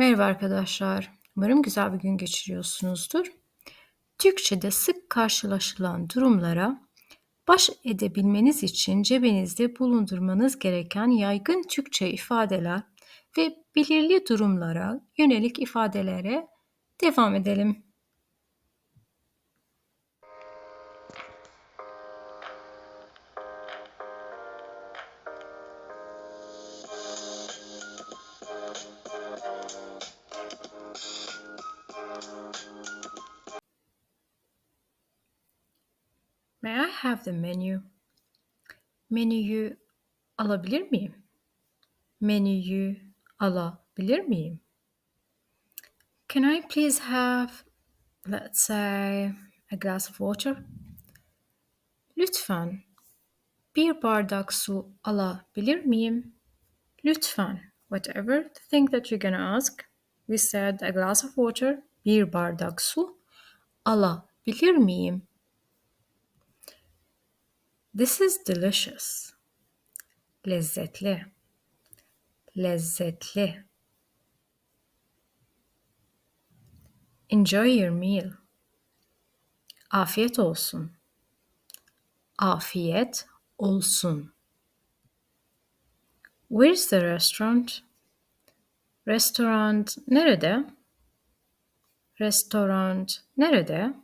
Merhaba arkadaşlar. Umarım güzel bir gün geçiriyorsunuzdur. Türkçe'de sık karşılaşılan durumlara baş edebilmeniz için cebinizde bulundurmanız gereken yaygın Türkçe ifadeler ve belirli durumlara yönelik ifadelere devam edelim. May I have the menu? Menüyü alabilir miyim? Menüyü alabilir miyim? Can I please have, let's say, a glass of water? Lütfen bir bardak su alabilir miyim? Lütfen. Whatever the thing that you're gonna ask. We said a glass of water. Bir bardak su alabilir miyim? This is delicious. Lezzetli. Lezzetli. Enjoy your meal. Afiyet olsun. Afiyet olsun. Where's the restaurant? Restaurant nerede? Restaurant nerede?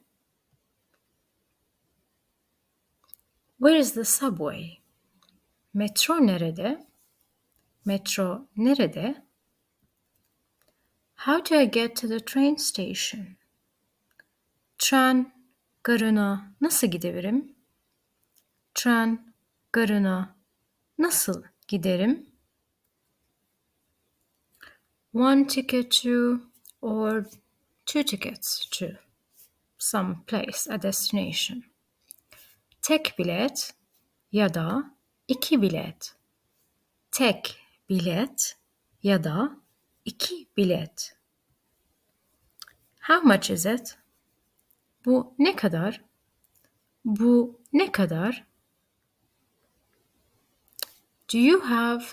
Where is the subway? Metro nerede? Metro nerede? How do I get to the train station? Tren garına nasıl gidebilirim? Tren garına nasıl giderim? One ticket to or two tickets to some place, a destination. Tek bilet ya da iki bilet. Tek bilet ya da iki bilet. How much is it? Bu ne kadar? Bu ne kadar? Do you have?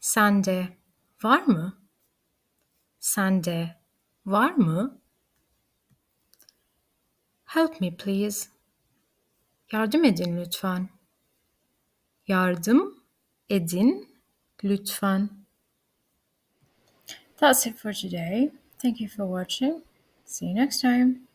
Sende var mı? Sende var mı? Help me please. Yardım edin lütfen. Yardım edin lütfen. That's it for today. Thank you for watching. See you next time.